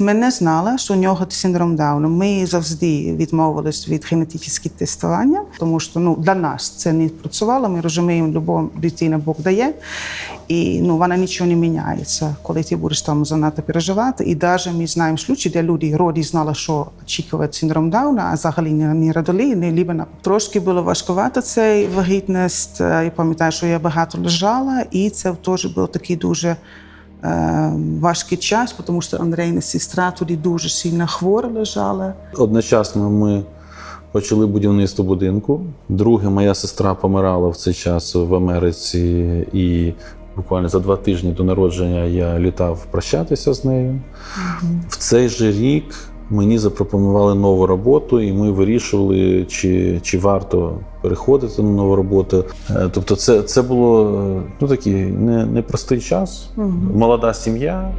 Ми не знали, що у нього синдром Дауна. Ми завжди відмовились від генетичних тестування, тому що ну, для нас це не працювало. Ми розуміємо, любов дитина Бог дає, і ну, вона нічого не міняється, коли ти будеш там занадто переживати. І навіть ми знаємо случаї, де люди роді знали, що очікує синдром Дауна, а взагалі не, родили, не лібена. Трошки було важкувато цей вагітність. Е, Я пам'ятаю, що я багато лежала, і це теж був такий дуже важкий час, тому що Андрейна сестра тоді дуже сильно хвора лежала. Одночасно ми почали будівництво будинку. Друге, моя сестра помирала в цей час в Америці, і буквально за два тижні до народження я літав прощатися з нею. В цей же рік мені запропонували нову роботу, і ми вирішували, чи, чи варто переходити на нову роботу. Е, Тобто, це, це було е, ну, такий не- непростий час, молода сім'я.